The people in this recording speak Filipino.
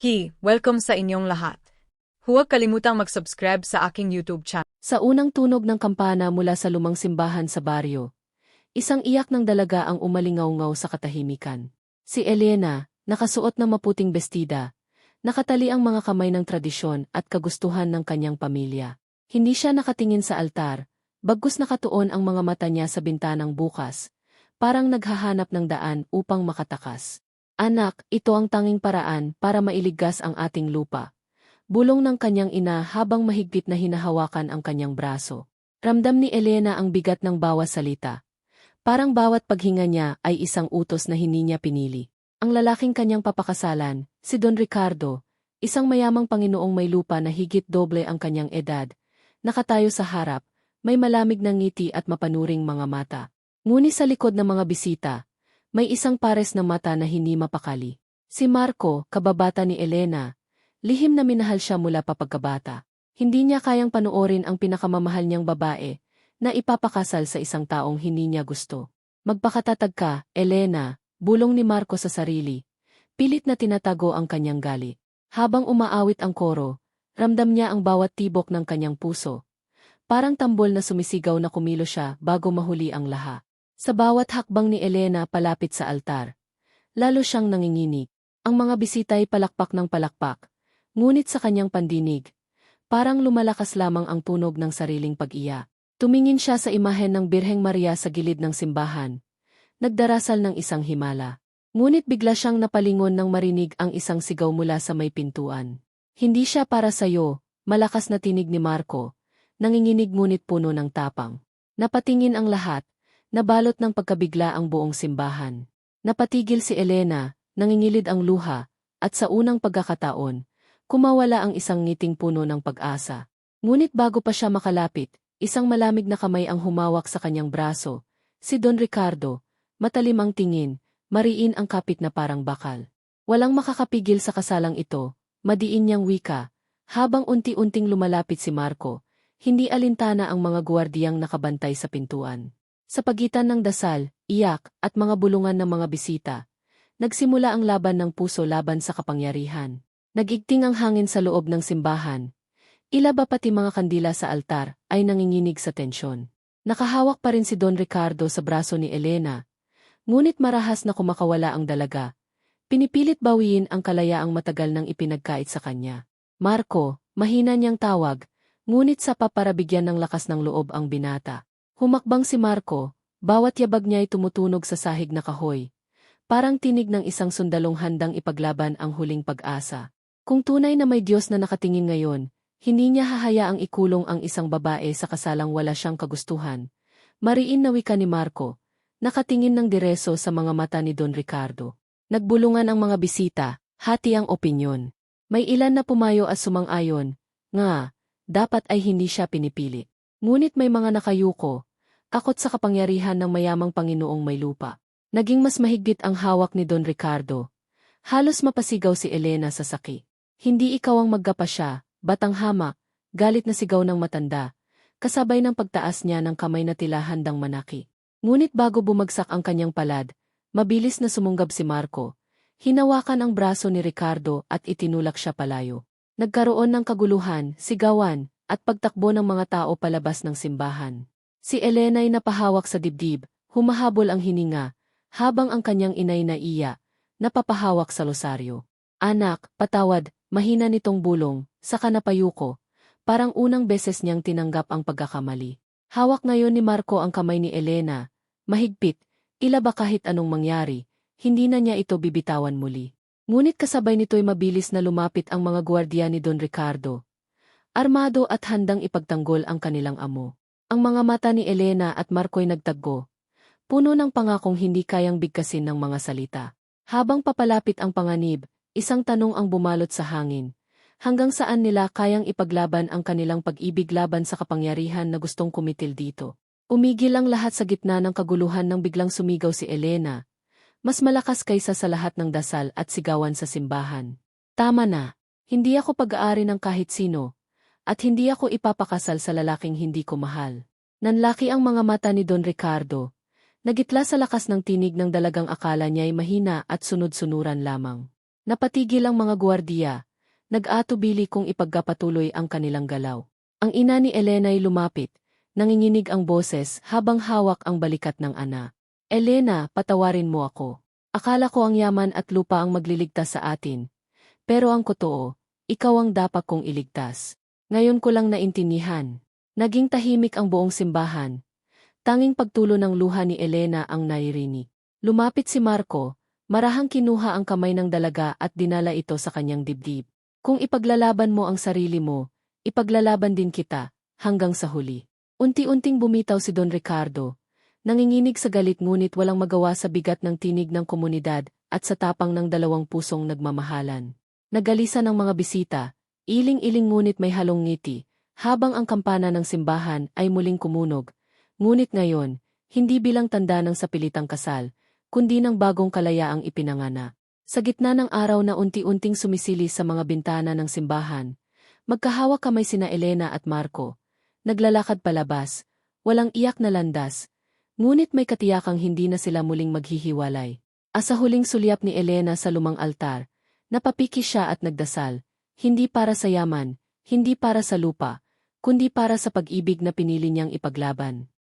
Hi, welcome sa inyong lahat. Huwag kalimutang mag-subscribe sa aking YouTube channel. Sa unang tunog ng kampana mula sa lumang simbahan sa baryo, isang iyak ng dalaga ang umalingaw-ngaw sa katahimikan. Si Elena, nakasuot ng maputing bestida, nakatali ang mga kamay ng tradisyon at kagustuhan ng kanyang pamilya. Hindi siya nakatingin sa altar, bagkus nakatuon ang mga mata niya sa bintanang bukas, parang naghahanap ng daan upang makatakas. Anak, ito ang tanging paraan para mailigtas ang ating lupa. Bulong ng kanyang ina habang mahigpit na hinahawakan ang kanyang braso. Ramdam ni Elena ang bigat ng bawat salita. Parang bawat paghinga niya ay isang utos na hindi niya pinili. Ang lalaking kanyang papakasalan, si Don Ricardo, isang mayamang Panginoong may lupa na higit doble ang kanyang edad, nakatayo sa harap, may malamig na ngiti at mapanuring mga mata. Ngunit sa likod ng mga bisita, may isang pares na mata na hindi mapakali. Si Marco, kababata ni Elena, lihim na minahal siya mula pa pagkabata. Hindi niya kayang panoorin ang pinakamamahal niyang babae na ipapakasal sa isang taong hindi niya gusto. Magpakatatag ka, Elena, bulong ni Marco sa sarili. Pilit na tinatago ang kanyang galit. Habang umaawit ang koro, ramdam niya ang bawat tibok ng kanyang puso. Parang tambol na sumisigaw na kumilo siya bago mahuli ang laha. Sa bawat hakbang ni Elena palapit sa altar, lalo siyang nanginginig. Ang mga bisita'y palakpak ng palakpak, ngunit sa kanyang pandinig, parang lumalakas lamang ang tunog ng sariling pag-iya. Tumingin siya sa imahen ng Birheng Maria sa gilid ng simbahan. Nagdarasal ng isang himala. Ngunit bigla siyang napalingon nang marinig ang isang sigaw mula sa may pintuan. Hindi siya para sa'yo, malakas na tinig ni Marco, nanginginig ngunit puno ng tapang. Napatingin ang lahat, nabalot ng pagkabigla ang buong simbahan. Napatigil si Elena, nangingilid ang luha, at sa unang pagkakataon, kumawala ang isang ngiting puno ng pag-asa. Ngunit bago pa siya makalapit, isang malamig na kamay ang humawak sa kanyang braso, si Don Ricardo, matalim ang tingin, mariin ang kapit na parang bakal. Walang makakapigil sa kasalang ito, madiin niyang wika, habang unti-unting lumalapit si Marco, hindi alintana ang mga guwardiyang nakabantay sa pintuan. Sa pagitan ng dasal, iyak, at mga bulungan ng mga bisita, nagsimula ang laban ng puso laban sa kapangyarihan. Nagigting ang hangin sa loob ng simbahan. Ilaba pati mga kandila sa altar ay nanginginig sa tensyon. Nakahawak pa rin si Don Ricardo sa braso ni Elena, ngunit marahas na kumakawala ang dalaga. Pinipilit bawiin ang kalayaang matagal nang ipinagkait sa kanya. Marco, mahina niyang tawag, ngunit sa paparabigyan ng lakas ng loob ang binata. Humakbang si Marco, bawat yabag niya ay tumutunog sa sahig na kahoy. Parang tinig ng isang sundalong handang ipaglaban ang huling pag-asa. Kung tunay na may Diyos na nakatingin ngayon, hindi niya hahayaang ikulong ang isang babae sa kasalang wala siyang kagustuhan. Mariin na wika ni Marco, nakatingin ng direso sa mga mata ni Don Ricardo. Nagbulungan ang mga bisita, hati ang opinyon. May ilan na pumayo at sumang-ayon, nga, dapat ay hindi siya pinipili. Ngunit may mga nakayuko, akot sa kapangyarihan ng mayamang Panginoong may lupa. Naging mas mahigpit ang hawak ni Don Ricardo. Halos mapasigaw si Elena sa saki. Hindi ikaw ang maggapa siya, batang hamak, galit na sigaw ng matanda, kasabay ng pagtaas niya ng kamay na tila handang manaki. Ngunit bago bumagsak ang kanyang palad, mabilis na sumunggab si Marco. Hinawakan ang braso ni Ricardo at itinulak siya palayo. Nagkaroon ng kaguluhan, sigawan, at pagtakbo ng mga tao palabas ng simbahan. Si Elena ay napahawak sa dibdib, humahabol ang hininga, habang ang kanyang inay na iya, napapahawak sa losaryo. Anak, patawad, mahina nitong bulong, saka napayuko, parang unang beses niyang tinanggap ang pagkakamali. Hawak ngayon ni Marco ang kamay ni Elena, mahigpit, ila ba kahit anong mangyari, hindi na niya ito bibitawan muli. Ngunit kasabay nito'y mabilis na lumapit ang mga gwardiya ni Don Ricardo. Armado at handang ipagtanggol ang kanilang amo. Ang mga mata ni Elena at Marco'y nagtaggo. Puno ng pangakong hindi kayang bigkasin ng mga salita. Habang papalapit ang panganib, isang tanong ang bumalot sa hangin. Hanggang saan nila kayang ipaglaban ang kanilang pag-ibig laban sa kapangyarihan na gustong kumitil dito. Umigil ang lahat sa gitna ng kaguluhan nang biglang sumigaw si Elena. Mas malakas kaysa sa lahat ng dasal at sigawan sa simbahan. Tama na. Hindi ako pag-aari ng kahit sino, at hindi ako ipapakasal sa lalaking hindi ko mahal. Nanlaki ang mga mata ni Don Ricardo. Nagitla sa lakas ng tinig ng dalagang akala niya'y mahina at sunod-sunuran lamang. Napatigil ang mga gwardiya, nag-atubili kung ipagkapatuloy ang kanilang galaw. Ang ina ni Elena ay lumapit, nanginginig ang boses habang hawak ang balikat ng ana. Elena, patawarin mo ako. Akala ko ang yaman at lupa ang magliligtas sa atin. Pero ang kotoo, ikaw ang dapat kong iligtas. Ngayon ko lang naintindihan. Naging tahimik ang buong simbahan. Tanging pagtulo ng luha ni Elena ang nairinig. Lumapit si Marco, marahang kinuha ang kamay ng dalaga at dinala ito sa kanyang dibdib. Kung ipaglalaban mo ang sarili mo, ipaglalaban din kita, hanggang sa huli. Unti-unting bumitaw si Don Ricardo, nanginginig sa galit ngunit walang magawa sa bigat ng tinig ng komunidad at sa tapang ng dalawang pusong nagmamahalan. Nagalisa ng mga bisita, iling-iling ngunit may halong ngiti, habang ang kampana ng simbahan ay muling kumunog. Ngunit ngayon, hindi bilang tanda ng sapilitang kasal, kundi ng bagong kalayaang ipinangana. Sa gitna ng araw na unti-unting sumisili sa mga bintana ng simbahan, magkahawak kamay sina Elena at Marco. Naglalakad palabas, walang iyak na landas, ngunit may katiyakang hindi na sila muling maghihiwalay. Asa huling sulyap ni Elena sa lumang altar, napapiki siya at nagdasal, hindi para sa yaman, hindi para sa lupa, kundi para sa pag-ibig na pinili niyang ipaglaban.